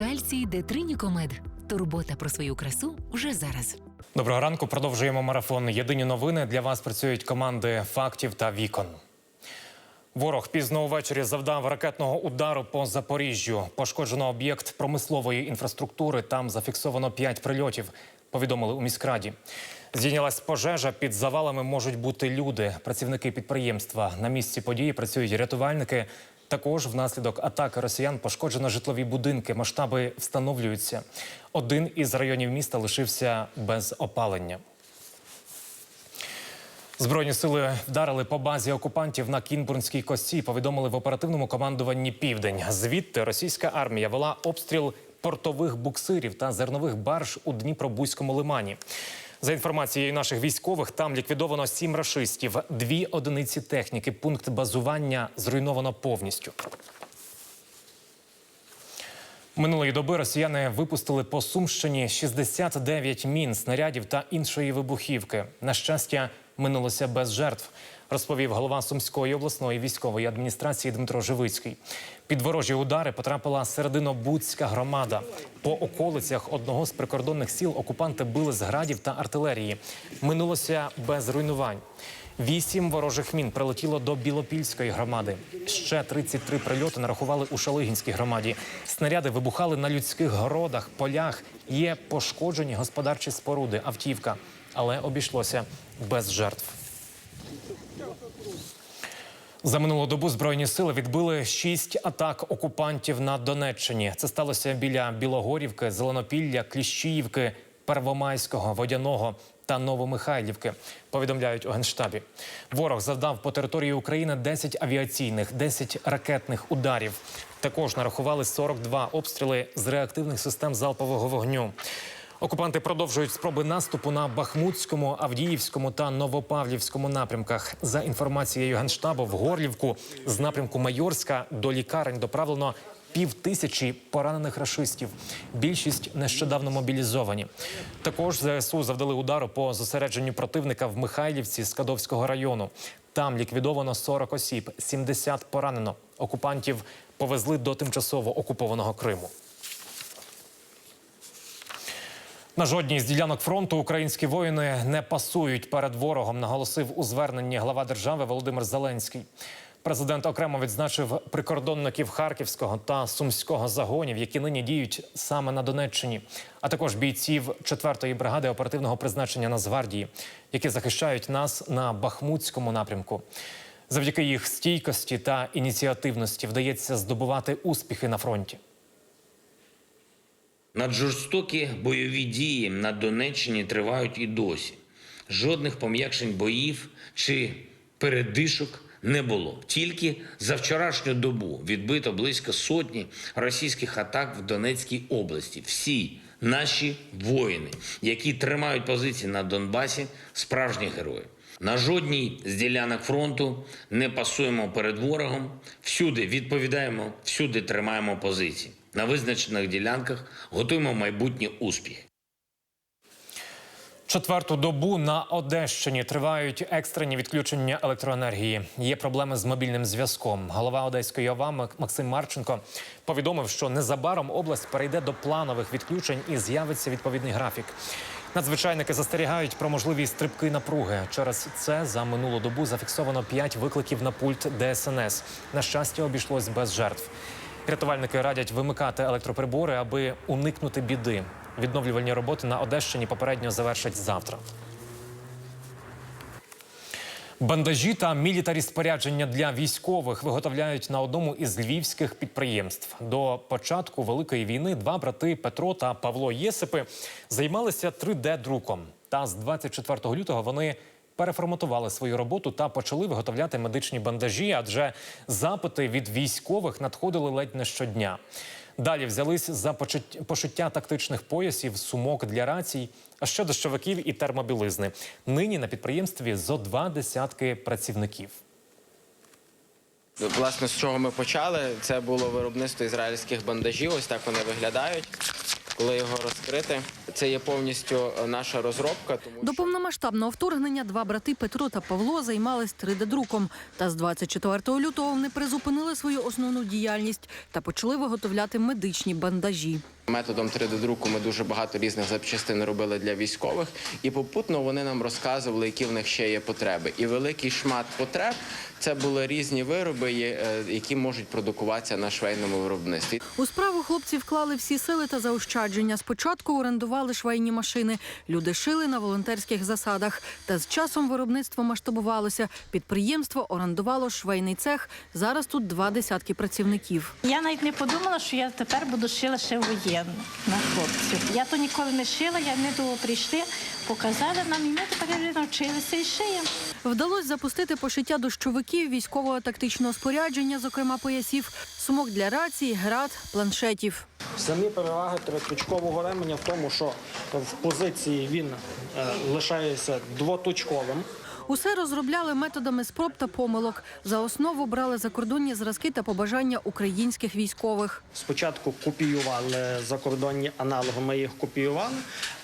Кальцій Детринікомед. Турбота про свою красу вже зараз. Доброго ранку. Продовжуємо марафон. Єдині новини для вас працюють команди фактів та вікон. Ворог пізно увечері завдав ракетного удару по Запоріжжю. Пошкоджено об'єкт промислової інфраструктури. Там зафіксовано п'ять прильотів. Повідомили у міськраді. Здійнялась пожежа. Під завалами можуть бути люди. Працівники підприємства на місці події працюють рятувальники. Також внаслідок атаки росіян пошкоджено житлові будинки. Масштаби встановлюються. Один із районів міста лишився без опалення. Збройні сили вдарили по базі окупантів на Кінбурнській косі. Повідомили в оперативному командуванні Південь. Звідти російська армія вела обстріл портових буксирів та зернових барж у Дніпробузькому лимані. За інформацією наших військових, там ліквідовано сім рашистів, дві одиниці техніки. Пункт базування зруйновано повністю. Минулої доби росіяни випустили по Сумщині 69 мін, снарядів та іншої вибухівки. На щастя, минулося без жертв, розповів голова Сумської обласної військової адміністрації Дмитро Живицький. Під ворожі удари потрапила серединобудська громада. По околицях одного з прикордонних сіл окупанти били з градів та артилерії. Минулося без руйнувань. Вісім ворожих мін прилетіло до Білопільської громади. Ще 33 прильоти нарахували у Шалигінській громаді. Снаряди вибухали на людських городах, полях. Є пошкоджені господарчі споруди, автівка, але обійшлося без жертв. За минулу добу збройні сили відбили шість атак окупантів на Донеччині. Це сталося біля Білогорівки, Зеленопілля, Кліщіївки, Первомайського, Водяного та Новомихайлівки. Повідомляють у генштабі. Ворог завдав по території України 10 авіаційних, 10 ракетних ударів. Також нарахували 42 обстріли з реактивних систем залпового вогню. Окупанти продовжують спроби наступу на Бахмутському, Авдіївському та Новопавлівському напрямках. За інформацією генштабу, в Горлівку з напрямку Майорська до лікарень доправлено пів тисячі поранених рашистів. Більшість нещодавно мобілізовані. Також ЗСУ завдали удару по зосередженню противника в Михайлівці Скадовського району. Там ліквідовано 40 осіб, 70 поранено. Окупантів повезли до тимчасово окупованого Криму. На жодній з ділянок фронту українські воїни не пасують перед ворогом, наголосив у зверненні глава держави Володимир Зеленський. Президент окремо відзначив прикордонників Харківського та Сумського загонів, які нині діють саме на Донеччині, а також бійців 4-ї бригади оперативного призначення Нацгвардії, які захищають нас на Бахмутському напрямку. Завдяки їх стійкості та ініціативності вдається здобувати успіхи на фронті. Наджорстокі бойові дії на Донеччині тривають і досі. Жодних пом'якшень боїв чи передишок не було. Тільки за вчорашню добу відбито близько сотні російських атак в Донецькій області. Всі наші воїни, які тримають позиції на Донбасі, справжні герої. На жодній з ділянок фронту не пасуємо перед ворогом. Всюди відповідаємо, всюди тримаємо позиції. На визначених ділянках готуємо майбутні успіхи. Четверту добу на Одещині тривають екстрені відключення електроенергії. Є проблеми з мобільним зв'язком. Голова Одеської ОВА Максим Марченко повідомив, що незабаром область перейде до планових відключень і з'явиться відповідний графік. Надзвичайники застерігають про можливі стрибки напруги. Через це за минулу добу зафіксовано 5 викликів на пульт ДСНС. На щастя, обійшлось без жертв. Рятувальники радять вимикати електроприбори, аби уникнути біди. Відновлювальні роботи на Одещині попередньо завершать завтра. Бандажі та мілітарі спорядження для військових виготовляють на одному із львівських підприємств. До початку великої війни два брати Петро та Павло Єсипи займалися 3D-друком. Та з 24 лютого вони переформатували свою роботу та почали виготовляти медичні бандажі, адже запити від військових надходили ледь не щодня. Далі взялись за пошиття тактичних поясів, сумок для рацій, а ще дощовиків і термобілизни. Нині на підприємстві зо два десятки працівників. Власне, з чого ми почали, це було виробництво ізраїльських бандажів. Ось так вони виглядають. Коли його розкрити. Це є повністю е, наша розробка. Тому До повномасштабного вторгнення два брати Петро та Павло займались 3D-друком. Та з 24 лютого вони призупинили свою основну діяльність та почали виготовляти медичні бандажі. Методом 3D-друку ми дуже багато різних запчастин робили для військових, і попутно вони нам розказували, які в них ще є потреби. І великий шмат потреб це були різні вироби, е, які можуть продукуватися на швейному виробництві. У справу хлопці вклали всі сили та заощадження. Спочатку орендували швейні машини. Люди шили на волонтерських засадах. Та з часом виробництво масштабувалося. Підприємство орендувало швейний цех. Зараз тут два десятки працівників. Я навіть не подумала, що я тепер буду шила ще воєнну на хлопців. Я то ніколи не шила, я не того прийшли, показали нам, і ми тепер вже навчилися і шиємо. Вдалося запустити пошиття дощовиків, військового тактичного спорядження, зокрема поясів, сумок для рацій, град, планшетів. Самі переваги триточкового ременя в тому, що в позиції він е, лишається двоточковим. Усе розробляли методами спроб та помилок. За основу брали закордонні зразки та побажання українських військових. Спочатку копіювали закордонні аналоги, ми їх копіювали,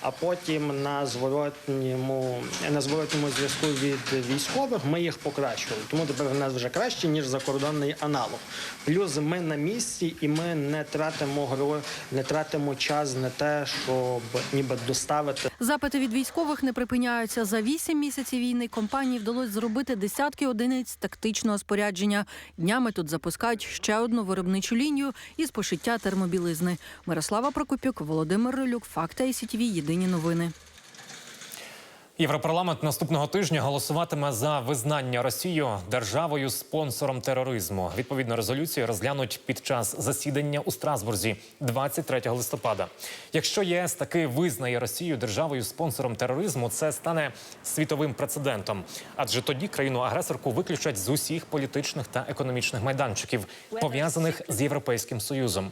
а потім на зворотньому, на зворотньому зв'язку від військових ми їх покращували. Тому тепер в нас вже краще, ніж закордонний аналог. Плюс ми на місці і ми не тратимо гро, не тратимо час на те, щоб ніби доставити Запити від військових не припиняються. За вісім місяців війни компанії вдалося зробити десятки одиниць тактичного спорядження. Днями тут запускають ще одну виробничу лінію із пошиття термобілизни. Мирослава Прокопюк, Володимир Рилюк, Факти ICTV, Єдині новини. Європарламент наступного тижня голосуватиме за визнання Росію державою спонсором тероризму. Відповідну резолюцію розглянуть під час засідання у Страсбурзі 23 листопада. Якщо ЄС таки визнає Росію державою спонсором тероризму, це стане світовим прецедентом. Адже тоді країну-агресорку виключать з усіх політичних та економічних майданчиків, пов'язаних з європейським союзом.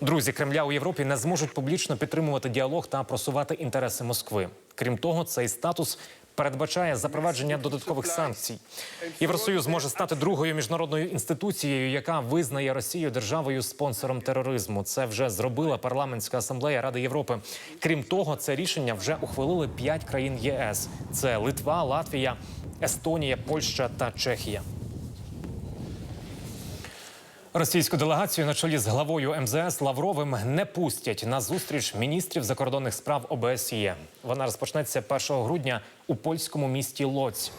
Друзі Кремля у Європі не зможуть публічно підтримувати діалог та просувати інтереси Москви. Крім того, цей статус передбачає запровадження додаткових санкцій. Євросоюз може стати другою міжнародною інституцією, яка визнає Росію державою спонсором тероризму. Це вже зробила парламентська асамблея Ради Європи. Крім того, це рішення вже ухвалили п'ять країн ЄС: це Литва, Латвія, Естонія, Польща та Чехія. Російську делегацію на чолі з главою МЗС Лавровим не пустять на зустріч міністрів закордонних справ ОБСЄ. Вона розпочнеться 1 грудня у польському місті Лоць.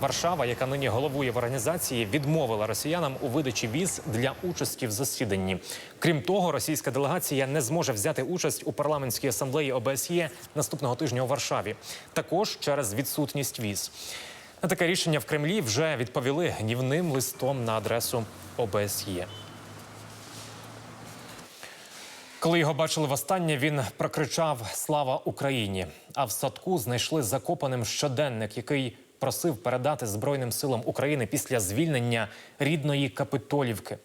Варшава, яка нині головує в організації, відмовила росіянам у видачі віз для участі в засіданні. Крім того, російська делегація не зможе взяти участь у парламентській асамблеї ОБСЄ наступного тижня у Варшаві, також через відсутність віз. На таке рішення в Кремлі вже відповіли гнівним листом на адресу ОБСЄ. Коли його бачили востаннє, він прокричав Слава Україні! А в садку знайшли закопаним щоденник, який просив передати Збройним силам України після звільнення рідної Капитолівки.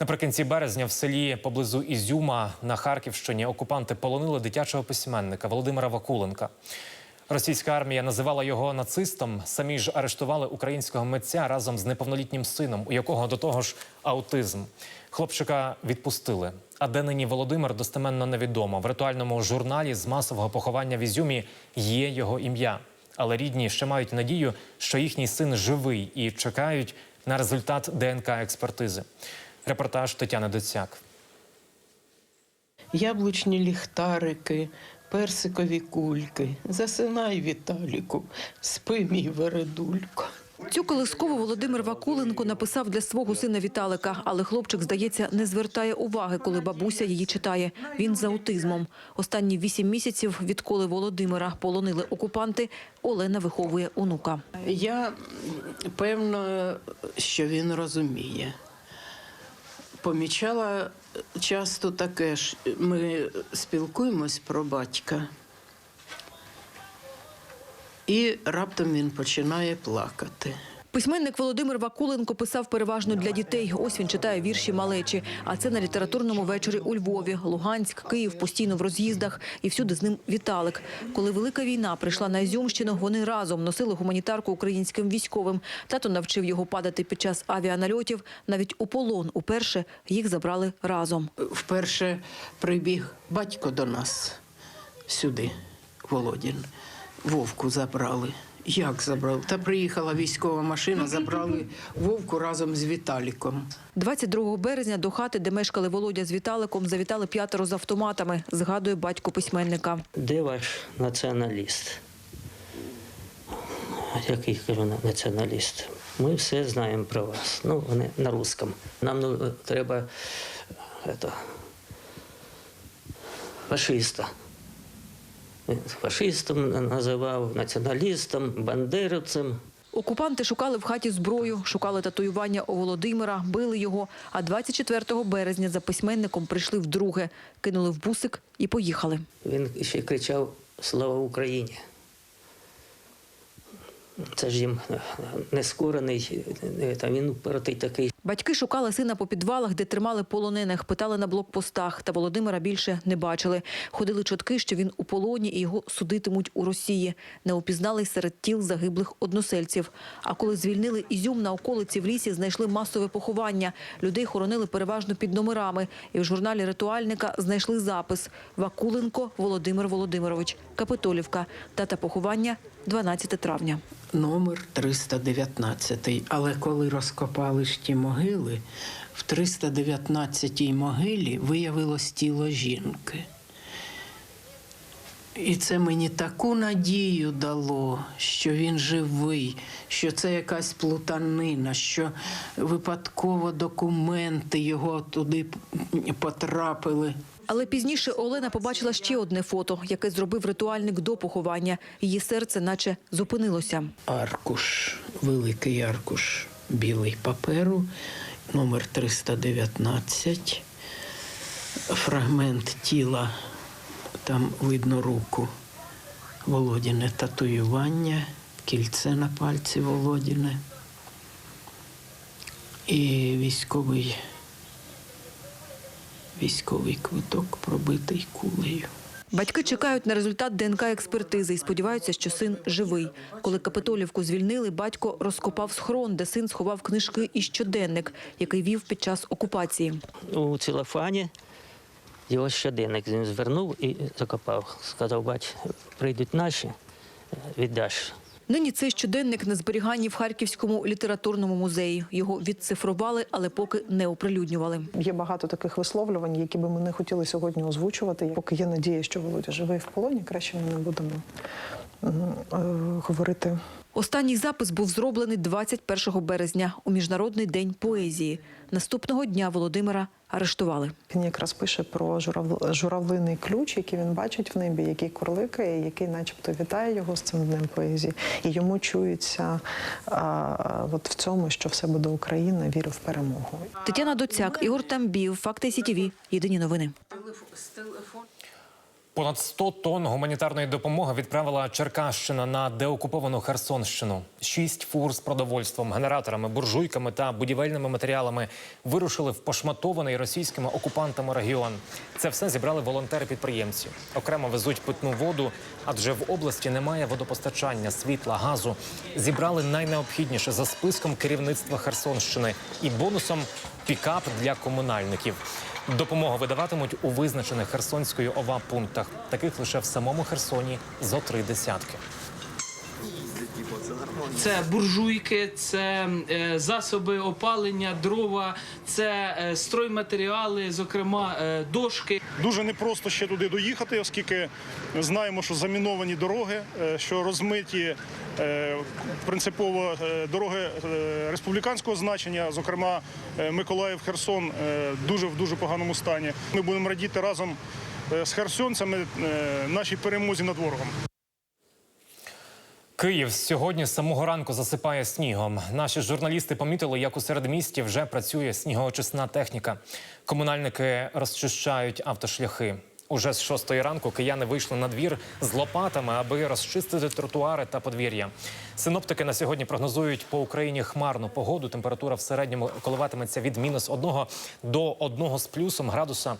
Наприкінці березня в селі поблизу Ізюма на Харківщині окупанти полонили дитячого письменника Володимира Вакуленка. Російська армія називала його нацистом. Самі ж арештували українського митця разом з неповнолітнім сином, у якого до того ж аутизм. Хлопчика відпустили. А де нині Володимир достеменно невідомо. В ритуальному журналі з масового поховання в Ізюмі є його ім'я. Але рідні ще мають надію, що їхній син живий і чекають на результат ДНК експертизи. Репортаж Тетяни Доцяк. Яблучні ліхтарики, персикові кульки. Засинай, Віталіку, спи, мій вередулько. Цю колискову Володимир Вакуленко написав для свого сина Віталика, але хлопчик, здається, не звертає уваги, коли бабуся її читає. Він з аутизмом. Останні вісім місяців, відколи Володимира полонили окупанти, Олена виховує онука. Я певна, що він розуміє. Помічала часто таке ж. Ми спілкуємось про батька. І раптом він починає плакати. Письменник Володимир Вакуленко писав переважно для дітей. Ось він читає вірші малечі. А це на літературному вечорі у Львові. Луганськ, Київ постійно в роз'їздах. І всюди з ним Віталик. Коли Велика війна прийшла на Ізюмщину, вони разом носили гуманітарку українським військовим. Тато навчив його падати під час авіанальотів. Навіть у полон уперше їх забрали разом. Вперше прибіг батько до нас сюди, Володін. Вовку забрали. Як забрали? Та приїхала військова машина, забрали Вовку разом з Віталіком. 22 березня до хати, де мешкали Володя з Віталиком, завітали п'ятеро з автоматами, згадує батько письменника. Де ваш націоналіст? Який кажу на- націоналіст? Ми все знаємо про вас. Ну, вони на русском. Нам ну, треба это, фашиста. Фашистом називав, націоналістом, бандеровцем. Окупанти шукали в хаті зброю, шукали татуювання у Володимира, били його. А 24 березня за письменником прийшли вдруге, кинули в бусик і поїхали. Він ще кричав Слава Україні. Це ж їм е, нескорений, е, та він упертий такий. Батьки шукали сина по підвалах, де тримали полонених, питали на блокпостах. Та Володимира більше не бачили. Ходили чутки, що він у полоні і його судитимуть у Росії. Не упізнали серед тіл загиблих односельців. А коли звільнили Ізюм на околиці в лісі, знайшли масове поховання. Людей хоронили переважно під номерами. І в журналі ритуальника знайшли запис Вакуленко Володимир Володимирович, Капитолівка. Дата поховання 12 травня. Номер 319. Але коли розкопали ж ті могили, в 319-й могилі виявилось тіло жінки. І це мені таку надію дало, що він живий, що це якась плутанина, що випадково документи його туди потрапили. Але пізніше Олена побачила ще одне фото, яке зробив ритуальник до поховання. Її серце наче зупинилося. аркуш, великий аркуш білий паперу, номер 319, фрагмент тіла, там видно руку, Володіне татуювання, кільце на пальці Володіне. І військовий, військовий квиток пробитий кулею. Батьки чекають на результат ДНК-експертизи і сподіваються, що син живий. Коли Капитолівку звільнили, батько розкопав схрон, де син сховав книжки і щоденник, який вів під час окупації. У Цілофані його щоденник він звернув і закопав. Сказав, бач, прийдуть наші, віддаш. Нині цей щоденник на зберіганні в Харківському літературному музеї. Його відцифрували, але поки не оприлюднювали. Є багато таких висловлювань, які би ми не хотіли сьогодні озвучувати. Поки є надія, що Володя живий в полоні, краще ми не будемо е, говорити. Останній запис був зроблений 21 березня у Міжнародний день поезії. Наступного дня Володимира арештували. Він якраз пише про журав... журавлиний ключ, який він бачить в небі, який курликає, який, начебто, вітає його з цим днем поезії. І йому чується а, от в цьому, що все буде Україна, вірив в перемогу. Тетяна Доцяк, Ігор Тамбів, Факти СІТІВІ. Єдині новини. Понад 100 тонн гуманітарної допомоги відправила Черкащина на деокуповану Херсонщину. Шість фур з продовольством, генераторами, буржуйками та будівельними матеріалами вирушили в пошматований російськими окупантами регіон. Це все зібрали волонтери-підприємці. Окремо везуть питну воду, адже в області немає водопостачання, світла, газу. Зібрали найнеобхідніше за списком керівництва Херсонщини і бонусом пікап для комунальників. Допомогу видаватимуть у визначених Херсонською ОВА пунктах. Таких лише в самому Херсоні зо три десятки. Це буржуйки, це е, засоби опалення, дрова, це е, стройматеріали, зокрема е, дошки. Дуже непросто ще туди доїхати, оскільки знаємо, що заміновані дороги, що розмиті е, принципово дороги республіканського значення, зокрема Миколаїв-Херсон, е, дуже в дуже поганому стані. Ми будемо радіти разом з херсонцями нашій перемозі над ворогом. Київ сьогодні з самого ранку засипає снігом. Наші журналісти помітили, як у середмісті вже працює снігоочисна техніка. Комунальники розчищають автошляхи. Уже з шостої ранку кияни вийшли на двір з лопатами, аби розчистити тротуари та подвір'я. Синоптики на сьогодні прогнозують по Україні хмарну погоду. Температура в середньому коливатиметься від мінус одного до одного з плюсом градуса.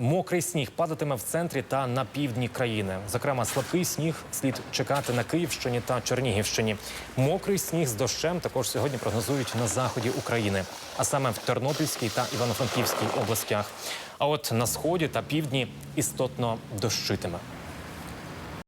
Мокрий сніг падатиме в центрі та на півдні країни. Зокрема, слабкий сніг слід чекати на Київщині та Чернігівщині. Мокрий сніг з дощем також сьогодні прогнозують на заході України, а саме в Тернопільській та Івано-Франківській областях. А от на сході та півдні істотно дощитиме.